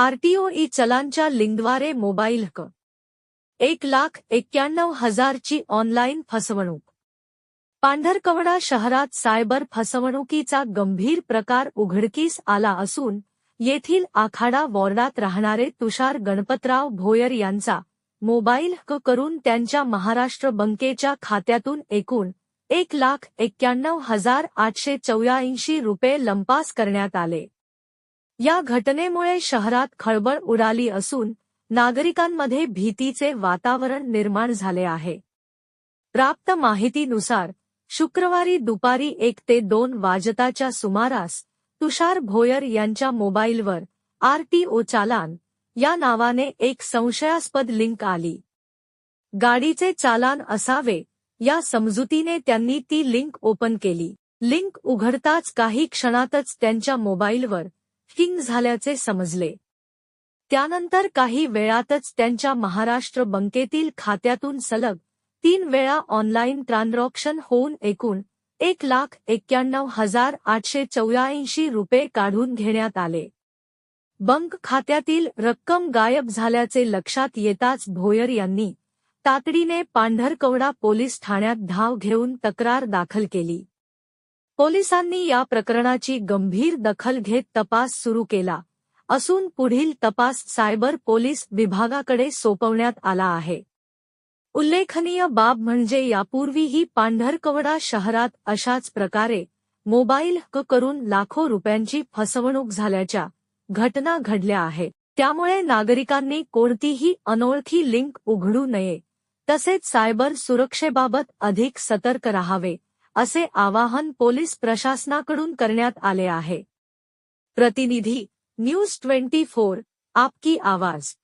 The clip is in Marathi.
आरटीओ ई चलानच्या लिंकद्वारे मोबाईल हक्क. एक लाख एक्क्याण्णव हजारची ऑनलाईन फसवणूक. पांढरकवडा शहरात सायबर फसवणुकीचा गंभीर प्रकार उघडकीस आला असून येथील आखाडा वॉर्डात राहणारे तुषार गणपतराव भोयर यांचा मोबाईल हक्क करून त्यांच्या महाराष्ट्र बँकेच्या खात्यातून एकूण एक लाख एक्क्याण्णव हजार आठशे चौऱ्याऐंशी रुपये लंपास करण्यात आले. या घटनेमुळे शहरात खळबळ उडाली असून नागरिकांमध्ये भीतीचे वातावरण निर्माण झाले आहे. प्राप्त माहितीनुसार शुक्रवारी दुपारी एक ते दोन वाजताच्या सुमारास तुषार भोयर यांच्या मोबाईलवर आरटीओ चालान या नावाने एक संशयास्पद लिंक आली. गाडीचे चालान असावे या समजुतीने त्यांनी ती लिंक ओपन केली. लिंक उघडताच काही क्षणातच त्यांच्या मोबाईलवर किंग झाल्याचे समजले. त्यानंतर काही वेळातच त्यांच्या महाराष्ट्र बँकेतील खात्यातून सलग तीन वेळा ऑनलाईन ट्रान्झॅक्शन होऊन एकूण एक लाख एक्क्याण्णव हजार आठशे चौऱ्याऐंशी रुपये काढून घेण्यात आले. बंक खात्यातील रक्कम गायब झाल्याचे लक्षात येताच भोयर यांनी तातडीने पांढरकवडा पोलीस ठाण्यात धाव घेऊन तक्रार दाखल केली. पोलिसांनी या प्रकरणाची गंभीर दखल घेत तपास सुरू केला. असून पुढील तपास सायबर पोलीस विभागाकडे सोपवण्यात आला आहे. उल्लेखनीय बाब म्हणजे यापूर्वीही पांढरकवडा शहरात अशाच प्रकारे मोबाईल हक्क करून लाखो रुपयांची फसवणूक झाल्याच्या घटना घडल्या आहेत त्यामुळे नागरिकांनी कोणतीही अनोळखी लिंक उघडू नये. तसेच सायबर सुरक्षेबाबत अधिक सतर्क राहावे. असे आवाहन पोलीस प्रशासनाकडून करण्यात आले आहे. प्रतिनिधी न्यूज ट्वेंटी फोर आपकी आवाज.